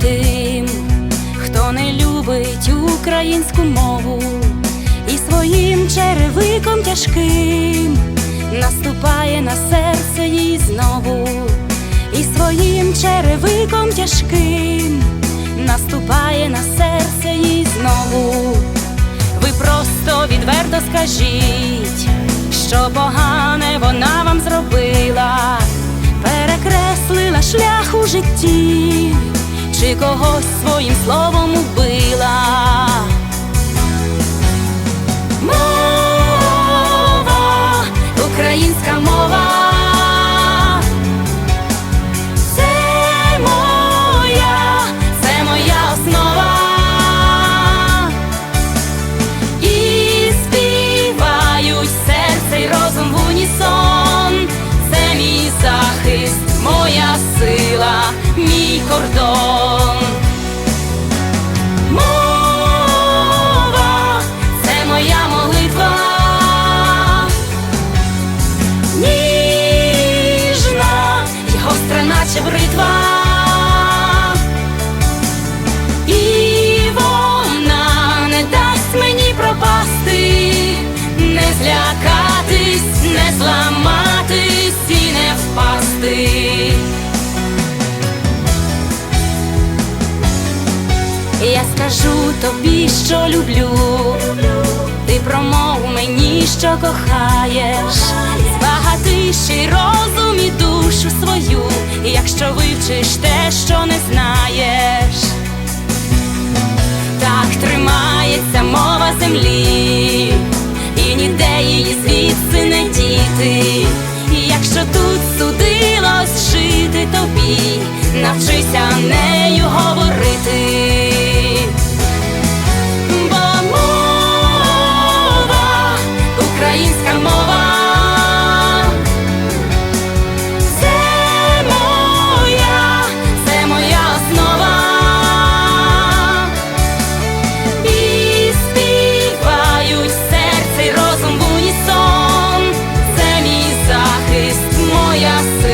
тим, хто не любить українську мову і своїм черевиком тяжким наступає на серце їй знову, і своїм черевиком тяжким наступає на серце їй знову. Ви просто відверто скажіть, що погане вона вам зробила, перекреслила шлях у житті, чи когось своїм словом убила. Мова, українська мова. Унісон. Це мій захист, моя сила, мій кордон. Я скажу тобі, що люблю, ти промов мені, що кохаєш, збагати ще розум і душу свою, якщо вивчиш те, що не знаєш. Так тримається мова землі, і ніде її звідси не діти. І якщо тут судилось жити тобі, навчися не Yeah.